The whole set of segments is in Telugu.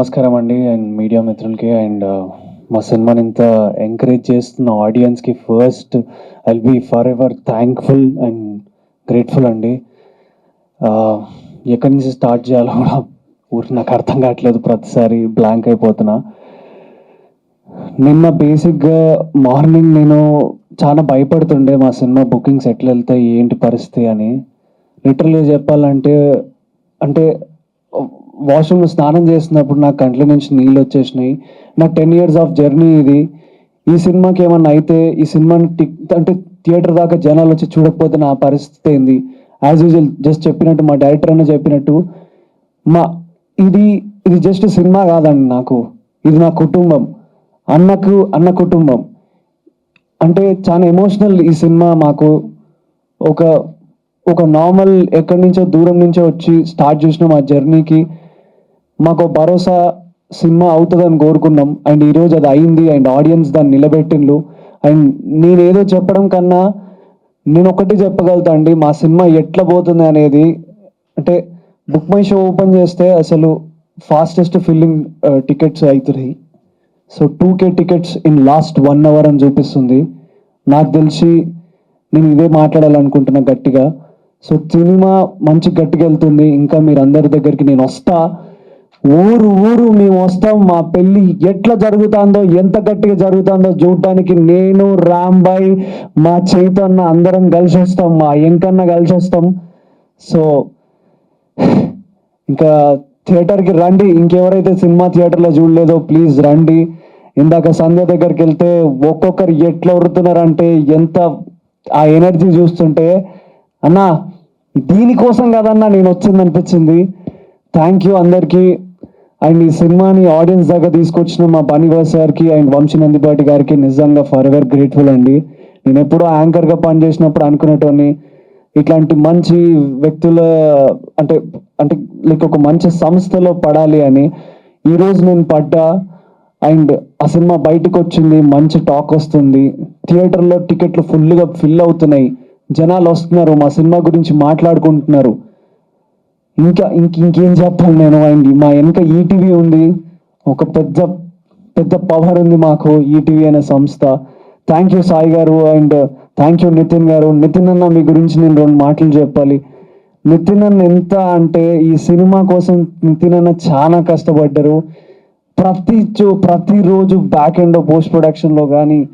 నమస్కారం అండి అండ్ మీడియా మిత్రులకి అండ్ uh, మా సినిమాని ఇంత ఎంకరేజ్ చేస్తున్న ఆడియన్స్కి first I be forever thankful and grateful అండి. Uh, ఎక్కడి నుంచి స్టార్ట్ చేయాలో కూడా ఊరికి నాకు అర్థం కావట్లేదు ప్రతిసారి బ్లాంక్ అయిపోతున్నా. నిన్న బేసిక్గా మార్నింగ్ నేను చాలా భయపడుతుండే మా సినిమా బుకింగ్స్ ఎట్లా వెళ్తాయి ఏంటి పరిస్థితి అని. లిటరల్గా చెప్పాలంటే అంటే వాష్రూమ్లో స్నానం చేస్తున్నప్పుడు నా కంట్ల నుంచి నీళ్ళు వచ్చేసినాయి. నా టెన్ ఇయర్స్ ఆఫ్ జర్నీ ఇది. ఈ సినిమాకి ఏమన్నా అయితే ఈ సినిమాని టిక్ అంటే థియేటర్ దాకా జనాలు వచ్చి చూడకపోతే నా పరిస్థితి ఏంది? యాజ్ యూజువల్ జస్ట్ చెప్పినట్టు మా డైరెక్టర్ అన్న చెప్పినట్టు మా ఇది ఇది జస్ట్ సినిమా కాదండి నాకు. ఇది నా కుటుంబం. అన్నకు అన్న కుటుంబం. అంటే చాలా ఎమోషనల్ ఈ సినిమా మాకు. ఒక ఒక నార్మల్ ఎక్కడి నుంచో దూరం నుంచో వచ్చి స్టార్ట్ చేసిన మా జర్నీకి. మాకు భరోసా సినిమా అవుతుందని కోరుకున్నాం. అండ్ ఈరోజు అది అయింది. అండ్ ఆడియన్స్ దాన్ని నిలబెట్టిండ్రు అండ్ నేను ఏదో చెప్పడం కన్నా నేను ఒకటి చెప్పగలుగుతా అండి మా సినిమా ఎట్లా పోతుంది అనేది. అంటే బుక్ మై షో ఓపెన్ చేస్తే అసలు ఫాస్టెస్ట్ ఫిల్లింగ్ టికెట్స్ అవుతున్నాయి so two K tickets in last one hour అని చూపిస్తుంది. నాకు తెలిసి నేను ఇదే మాట్లాడాలనుకుంటున్నా గట్టిగా. సో సినిమా మంచి గట్టిగా వెళ్తుంది. ఇంకా మీరు అందరి దగ్గరికి నేను వస్తా. ఊరు ఊరు మేము వస్తాం మా పెళ్ళి ఎట్లా జరుగుతుందో ఎంత గట్టిగా జరుగుతుందో చూడటానికి నేను రాంబాయ్ మా చైతన్య అందరం కలిసి వస్తాం మా ఎంకన్న కలిసి వస్తాం. సో ఇంకా థియేటర్కి రండి. ఇంకెవరైతే సినిమా థియేటర్లో చూడలేదో ప్లీజ్ రండి. ఇందాక సంధ్య దగ్గరికి వెళ్తే ఒక్కొక్కరు ఎట్లా ఉరుతున్నారంటే ఎంత ఆ ఎనర్జీ చూస్తుంటే అన్నా దీనికోసం కదన్నా నేను వచ్చింది అనిపించింది థ్యాంక్ యూ అందరికీ. అండ్ ఈ సినిమాని ఆడియన్స్ దాకా తీసుకొచ్చిన మా బనివాస్ గారికి అండ్ వంశీ నందిపాటి గారికి నిజంగా ఫర్ ఎవర్ గ్రేట్ఫుల్ అండి. నేను ఎప్పుడో యాంకర్గా పనిచేసినప్పుడు అనుకునేటోని ఇట్లాంటి మంచి వ్యక్తుల అంటే అంటే లైక్ ఒక మంచి సంస్థలో పడాలి అని ఈరోజు నేను పడ్డా. అండ్ ఆ సినిమా బయటకు వచ్చింది మంచి టాక్ వస్తుంది. థియేటర్లో టికెట్లు ఫుల్గా ఫిల్ అవుతున్నాయి. జనాలు వస్తున్నారు మా సినిమా గురించి మాట్లాడుకుంటున్నారు. ఇంకా ఇంక ఇంకేం చెప్పాలి నేను అండి? మా వెనక ఈటీవీ ఉంది. ఒక పెద్ద పెద్ద పవర్ ఉంది మాకు ఈటీవీ అనే సంస్థ. థ్యాంక్ యూ సాయి గారు అండ్ థ్యాంక్ యూ నితిన్ గారు. నితిన్ అన్న మీ గురించి నేను రెండు మాటలు చెప్పాలి. నితిన్ అన్న ఎంత అంటే ఈ సినిమా కోసం నితిన్ అన్న చాలా కష్టపడ్డారు. ప్రతి చో- ప్రతిరోజు బ్యాక్ ఎండ్ పోస్ట్ ప్రొడక్షన్లో కానీ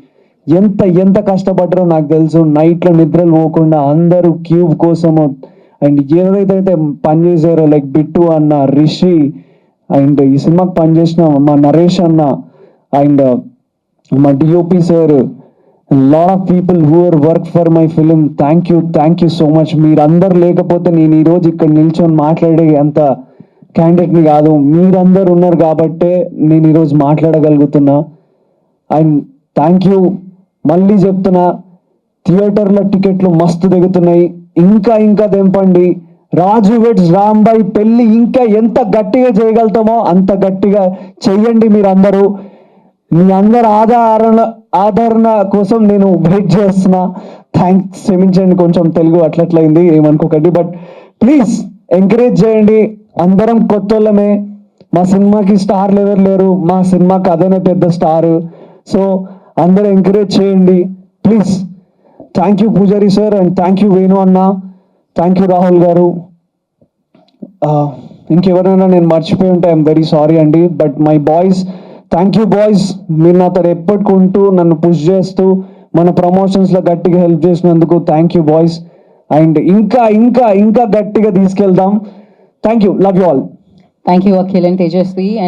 ఎంత ఎంత కష్టపడ్డారో నాకు తెలుసు. నైట్లో నిద్రలు పోకుండా అందరూ క్యూబ్ కోసము అండ్ ఏదైతే పనిచేసారో లైక్ బిట్టు అన్న రిషి అండ్ ఈ సినిమాకి పనిచేసిన మా నరేష్ అన్న అండ్ uh, మా DOP sir lot of people who are work for my film thank you thank you so much మీరందరు లేకపోతే నేను ఈరోజు ఇక్కడ నిల్చొని మాట్లాడే అంత క్యాండిడేట్ని కాదు. మీరందరు ఉన్నారు కాబట్టే నేను ఈరోజు మాట్లాడగలుగుతున్నా. అండ్ థ్యాంక్ యూ మళ్ళీ చెప్తున్నా థియేటర్ల టికెట్లు మస్తు దిగుతున్నాయి. ఇంకా ఇంకా తెంపండి. రాజు వెడ్స్ రాంబాయ్ పెళ్ళి ఇంకా ఎంత గట్టిగా చేయగలుగుతామో అంత గట్టిగా చెయ్యండి మీరందరూ. మీ అందరు ఆధారణ ఆదరణ కోసం నేను వెయిట్ చేస్తున్నా. థ్యాంక్స్ క్షమించండి కొంచెం తెలుగు అట్లట్లయింది ఏమనుకోకండి. బట్ ప్లీజ్ ఎంకరేజ్ చేయండి. అందరం కొత్త వాళ్ళమే మా సినిమాకి స్టార్లు ఎవరు లేరు. మా సినిమాకి అదనే పెద్ద స్టార్. సో అందరూ ఎంకరేజ్ చేయండి. Please thank you Pujari sir and thank you Venu అన్న. థ్యాంక్ యూ రాహుల్ గారు. Uh, ఇంకెవరైనా నేను మర్చిపోయి ఉంటే ఐఎమ్ వెరీ సారీ అండి. But my boys thank you boys మీరు నాతో ఎప్పటికుంటూ నన్ను పుష్ చేస్తూ మన ప్రమోషన్స్లో గట్టిగా హెల్ప్ చేసినందుకు థ్యాంక్ యూ బాయ్స్ అండ్ ఇంకా ఇంకా ఇంకా గట్టిగా తీసుకెళ్దాం. Thank you love you all thank you Akhil and Tejaswi and